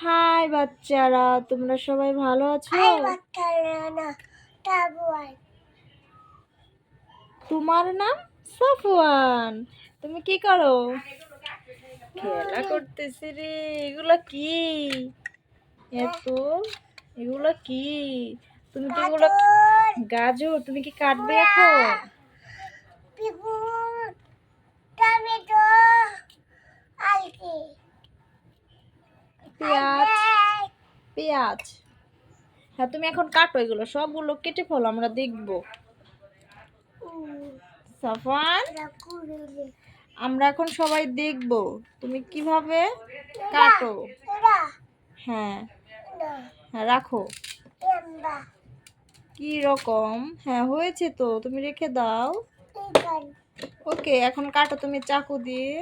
High বাচ্চারা তোমরা সবাই ভালো আছো? তোমার নাম সাফওয়ান। তুমি কি করো? খেলা করতেছি রে এগুলো কি? এত এগুলো কি? তুমি কি এগুলো গাজর। তুমি কি কাটবে এখন পিকুল টমেটো আলকি পেঁয়াজ পেঁয়াজ। হ্যাঁ তুমি এখন কাটো এগুলো, সবগুলো কেটে ফেলো, আমরা দেখব। সাফওয়ান আমরা এখন সবাই দেখব, তুমি কীভাবে কাটো? হ্যাঁ। হ্যাঁ রাখো। কি রকম? হ্যাঁ হয়েছে তো, তুমি রেখে দাও। ওকে, এখন কাটো, তুমি চাকু দিয়ে।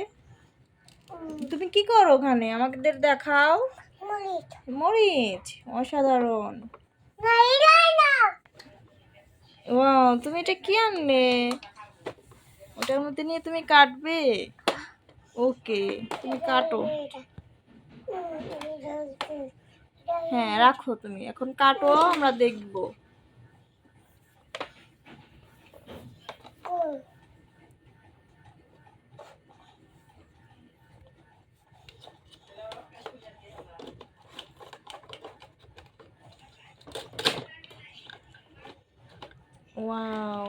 তুমি কি করো ওখানে? আমাদের দেখাও। মরিচ। অসাধারণ। ও তুমি এটা কি আনলে? ওটার মধ্যে নিয়ে তুমি কাটবে? ওকে তুমি কাটো। হ্যাঁ রাখো তুমি। এখন কাটো আমরা দেখব। ওয়াও।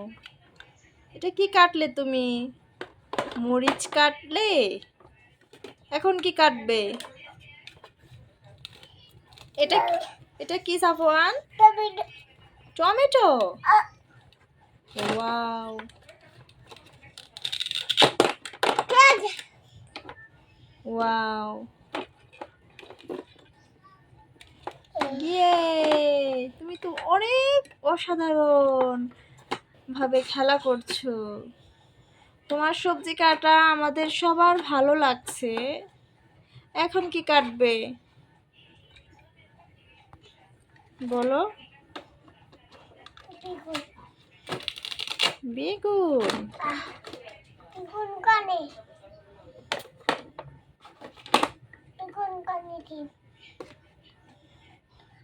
এটা কি কাটলে তুমি? মরিচ কাটলে? এখন কি কাটবে? এটা এটা কি সাফওয়ান? টমেটো। ওয়াও। ওয়াও। ইয়ে। তুমি তো অনেক অসাধারণ ভাবে খেলা করছ। তোমার সবজি কাটা আমাদের সবার ভালো লাগছে। এখন কি কাটবে? বলো। বেগুন।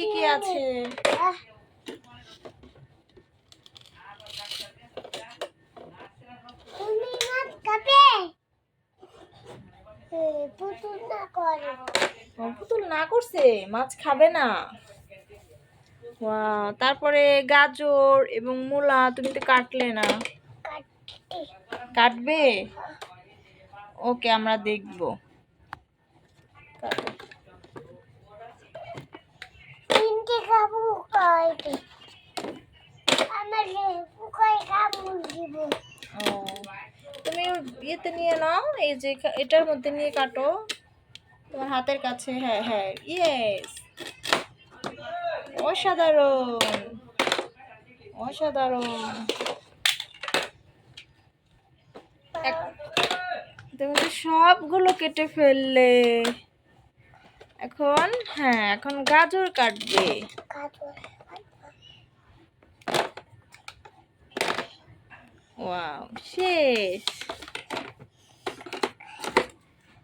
কি কি আছে? পুতুল না করছে মাছ খাবে না। তারপরে গাজর এবং মূলা তুমি তো কাটলে না। কাটবে? ওকে আমরা দেখব। ও। তুমি ইয়েতে নিয়ে নাও, এই যে এটার মধ্যে নিয়ে কাটো। তোমার হাতের কাছে হ্যাঁ হ্যাঁ ইয়েস অসাধারণ। অসাধারণ। তুমি তো সবগুলো কেটে ফেললে। এখন হ্যাঁ এখন গাজর কাটবে। খাব ওয়াও শেষ।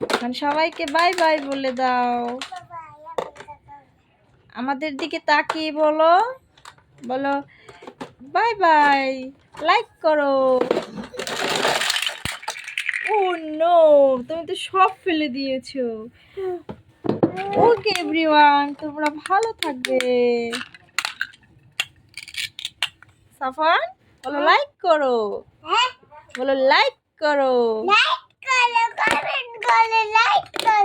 এখন সবাইকে বাই বাই বলে দাও। আমাদের দিকে তাকিয়ে বলো। বলো, বাই বাই, লাইক করো। ও, নো, তুমি তো সব ফেলে দিয়েছ। ওকে, এভরিওয়ান, তোমরা ভালো থাকবে। সাফান? বলো লাইক করো। হ্যাঁ? বলো লাইক করো। লাইক করো কমেন্ট করো লাইক করো।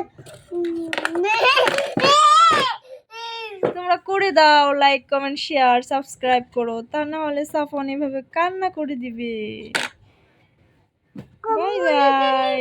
তোমরা করে দাও লাইক কমেন্ট শেয়ার সাবস্ক্রাইব করো। তা না হলে সাফন এভাবে কান্না করে দিবে। Bye bye